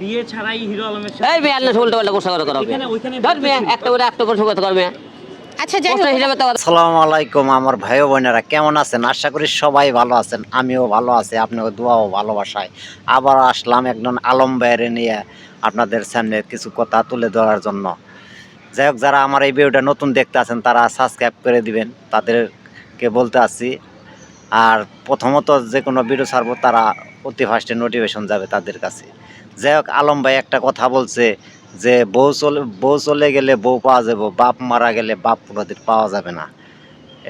বিয়ে ছাড়াই হিরো আলমের এই মেয়ে আল্লাহ উল্টো পাল্টা কথা করবে ধর মেয়ে একটা করে একটা করে কথা করবে। আচ্ছা আসসালামু আলাইকুম আমার ভাই বোনেরা কেমন আছেন? আশা করি সবাই ভালো আছেন আমিও ভালো আছি আপনাকে দোয়াও ভালোবাসায়। আবার আসলাম একজন আলম বাইরে নিয়ে আপনাদের সামনে কিছু কথা তুলে ধরার জন্য। যাই হোক যারা আমার এই ভিডিওটা নতুন দেখতে আছেন তারা সাবস্ক্রাইব করে দিবেন। তাদেরকে বলতে আসছি আর প্রথমত যে কোনো ভিডিও ছাড়বো, তারা অতি ফার্স্টে নোটিফিকেশন যাবে তাদের কাছে। যাই হোক, আলম ভাই একটা কথা বলছে যে, বউ চলে বউ চলে গেলে বউ পাওয়া যাবে, বাপ মারা গেলে বাপ কোনোদিন পাওয়া যাবে না।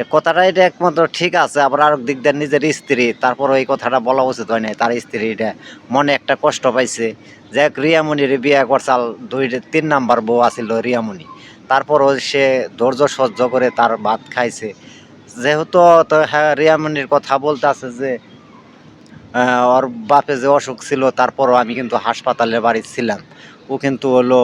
এ কথাটা এটা একমাত্র ঠিক আছে, আবার আরেক দিক দিয়ে নিজের স্ত্রী তারপর এই কথাটা বলা উচিত হয় নাই, তার স্ত্রী এটা মনে একটা কষ্ট পাইছে। যে এক রিয়ামণির বিয়ে করছাল দুই, তিন নাম্বার বউ আছিল রিয়ামণি। তারপরও সে ধৈর্য সহ্য করে তার ভাত খাইছে। যেহেতু তো হ্যাঁ কথা বলতে আছে যে ওর বাপে যে অসুখ ছিল, তারপরও আমি কিন্তু হাসপাতালের বাড়ি ছিলাম। ও কিন্তু হলো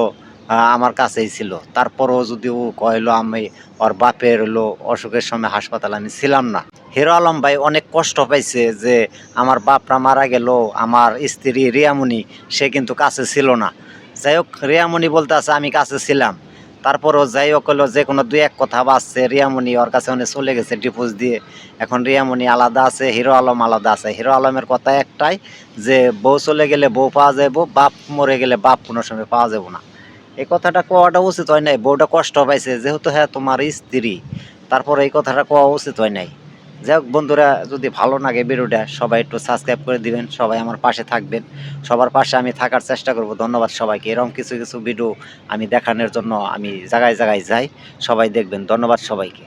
আমার কাছেই ছিল। তারপরও যদি ও কইলো আমি, ওর বাপের হলো অসুখের সময় হাসপাতালে আমি ছিলাম না। হিরো আলম ভাই অনেক কষ্ট পাইছে যে, আমার বাপরা মারা গেল, আমার স্ত্রী রিয়ামণি সে কিন্তু কাছে ছিল না। যাই হোক রিয়ামণি বলতে আছে আমি কাছে ছিলাম। তারপরও যাই হলো যে কোনো দু এক কথা বাসছে রিয়ামণি ওর কাছে অনেক চলে গেছে ডিপোজ দিয়ে। এখন রিয়ামণি আলাদা আছে, হিরো আলম আলাদা আছে। হিরো আলমের কথা একটাই যে বউ চলে গেলে বউ পাওয়া যাব বাপ মরে গেলে বাপ কোনো সময় পাওয়া যাব না। এই কথাটা কোয়াটা উচিত হয় নাই, বউটা কষ্ট পাইছে, যেহেতু হ্যাঁ তোমার স্ত্রী, তারপর এই কথাটা কোয়া উচিত হয় নাই। যাই হোক বন্ধুরা, যদি ভালো লাগে ভিডিওটা, সবাই একটু সাবস্ক্রাইব করে দিবেন, সবাই আমার পাশে থাকবেন। সবার পাশে আমি থাকার চেষ্টা করব। ধন্যবাদ সবাইকে। এরকম কিছু কিছু ভিডিও আমি দেখানোর জন্য আমি জায়গায় জায়গায় যাই। সবাই দেখবেন। ধন্যবাদ সবাইকে।